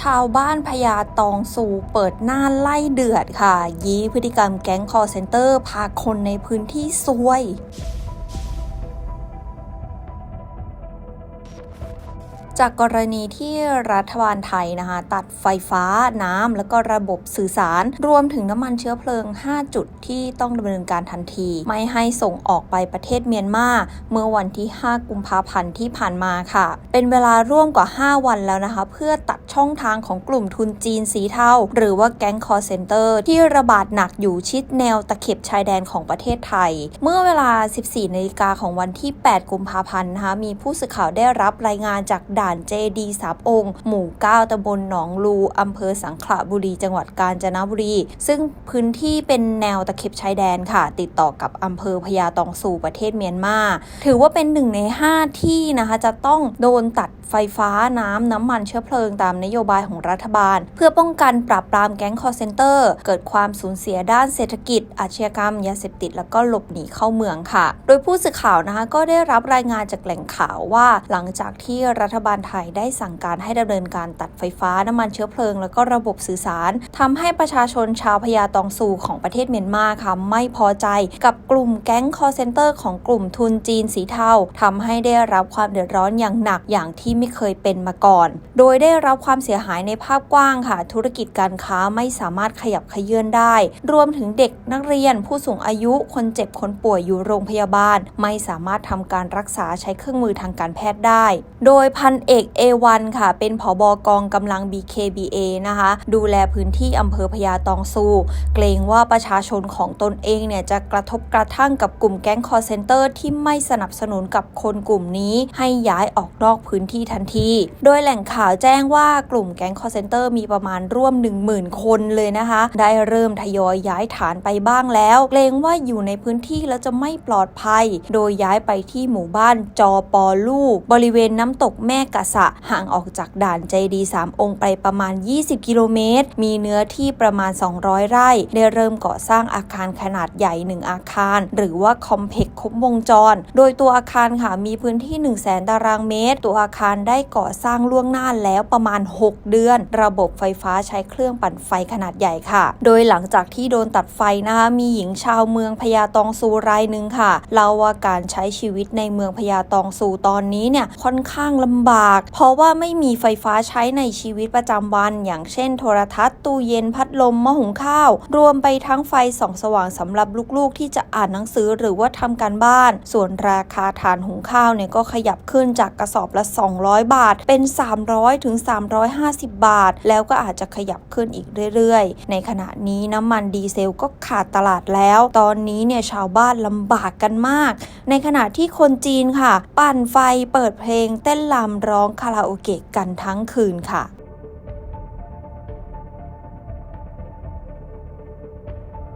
ชาวบ้านพญาตองสูเปิดหน้าไล่เดือดค่ะ ยี้พฤติกรรมแก๊งคอร์เซนเตอร์พาคนในพื้นที่ซวย จากกรณีที่รัฐบาลไทยนะคะ ตัดไฟฟ้าน้ำแล้วก็ระบบสื่อสาร รวมถึงน้ำมันเชื้อเพลิง 5 จุดที่ต้องดำเนินการทันที ไม่ให้ส่งออกไปประเทศเมียนมาเมื่อวันที่ 5 กุมภาพันธ์ที่ผ่านมาค่ะ เป็นเวลาร่วมกว่า 5 วันแล้วนะคะ เพื่อตัดช่องทางของกลุ่มทุนจีนสีเทาหรือว่าแก๊งคอร์เซนเตอร์ที่ระบาดหนักอยู่ชิดแนวตะเข็บชายแดนของประเทศไทย เมื่อเวลา 14นาฬิกาของวันที่ 8 กุมภาพันธ์นะคะมีผู้สื่อข่าวได้รับรายงานจากด่านเจดีสามองค์ หมู่ 9ตำบลหนองลูอำเภอสังขละบุรีจังหวัดกาญจนบุรี ซึ่งพื้นที่เป็นแนวตะเข็บชายแดนค่ะ ติดต่อกับอำเภอพญาตองสู่ประเทศเมียนมาถือว่าเป็นหนึ่งใน 5 ที่นะคะจะต้องโดนตัดไฟฟ้าน้ำน้ำมันเชื้อเพลิงตามนโยบายของรัฐบาล เพื่อป้องกันปราบปรามแก๊งคอร์เซนเตอร์ เกิดความสูญเสียด้านเศรษฐกิจ อาชญากรรม ยาเสพติด แล้วก็หลบหนีเข้าเมืองค่ะ โดยผู้สื่อข่าวนะคะก็ได้รับรายงานจากแหล่งข่าวว่า หลังจากที่รัฐบาลไทยได้สั่งการให้ดำเนินการตัดไฟฟ้าน้ำมันเชื้อเพลิง แล้วก็ระบบสื่อสารทำให้ประชาชนชาวพญาตองซูของประเทศเมียนมาค่ะไม่พอใจกับกลุ่มแก๊งคอเซนเตอร์ของกลุ่มทุนจีนสีเทาทำให้ได้รับความเดือดร้อนอย่างหนักอย่างที่ไม่เคยเป็นมาก่อน โดยได้รับความเสียหายในภาพกว้างค่ะ ธุรกิจการค้าไม่สามารถขยับขยื่นได้ รวมถึงเด็กนักเรียนผู้สูงอายุคนเจ็บคนป่วยอยู่โรงพยาบาล ไม่สามารถทำการรักษาใช้เครื่องมือทางการแพทย์ได้ โดยพันเอกเอวันค่ะ เป็นผอบกองกำลัง BKBA นะคะ ดูแลพื้นที่อำเภอพญาตองซู เกรงว่าประชาชนของตนเองเนี่ยจะกระทบกระทั่งกับกลุ่มแก๊งคอร์เซนเตอร์ที่ไม่สนับสนุนกับคนกลุ่มนี้ ให้ย้ายออกนอกพื้นที่ทันที โดยแหล่งข่าวแจ้งว่ากลุ่มแก๊งคอร์เซนเตอร์มีประมาณร่วม 10,000 คนเลยนะคะ ได้เริ่มทยอยย้ายฐานไปบ้างแล้วเกรงว่าอยู่ในพื้นที่แล้วจะไม่ปลอดภัย โดยย้ายไปที่หมู่บ้านจอปอลูกบริเวณน้ำตกแม่กะสะห่างออกจากด่านใจดีสามองค์ไปประมาณ 20 กิโลเมตร มีเนื้อที่ประมาณ 200 ไร่ ได้เริ่มก่อสร้างอาคารขนาดใหญ่ 1 อาคาร หรือว่าคอมเพล็กซ์ครบวงจร โดยตัวอาคารค่ะมีพื้นที่ 1 0 0 0 0แตารางเมตร ตัวอาคารได้ก่อสร้างล่วงหน้าแล้วประมาณ 6 เดือน ระบบไฟฟ้าใช้เครื่องปั่นไฟขนาดใหญ่ค่ะ โดยหลังจากที่โดนตัดไฟนะคะมีหญิงชาวเมืองพญาตองซูรายหนึ่งค่ะเล่าว่าการใช้ชีวิตในเมืองพญาตองซูตอนนี้เนี่ยค่อนข้างลำบาก เพราะว่าไม่มีไฟฟ้าใช้ในชีวิตประจำวัน อย่างเช่น โทรทัศน์ตู้เย็นพัดลมหม้อหุงข้าว รวมไปทั้งไฟส่องสว่างสำหรับลูกๆ ที่จะอ่านหนังสือหรือว่าทำการบ้าน ส่วนราคาฐานหุงข้าวเนี่ยก็ขยับขึ้นจากกระสอบละ 200 บาท เป็น 300ถึง350 บาท แล้วก็อาจจะขยับขึ้นอีกเรื่อยๆ ในขณะนี้น้ำมันดีเซลก็ขาดตลาดแล้ว ตอนนี้เนี่ยชาวบ้านลำบากกันมาก ในขณะที่คนจีนค่ะ ปั่นไฟเปิดเพลงเต้นลำร้องคาราโอเกะกันทั้งคืนค่ะ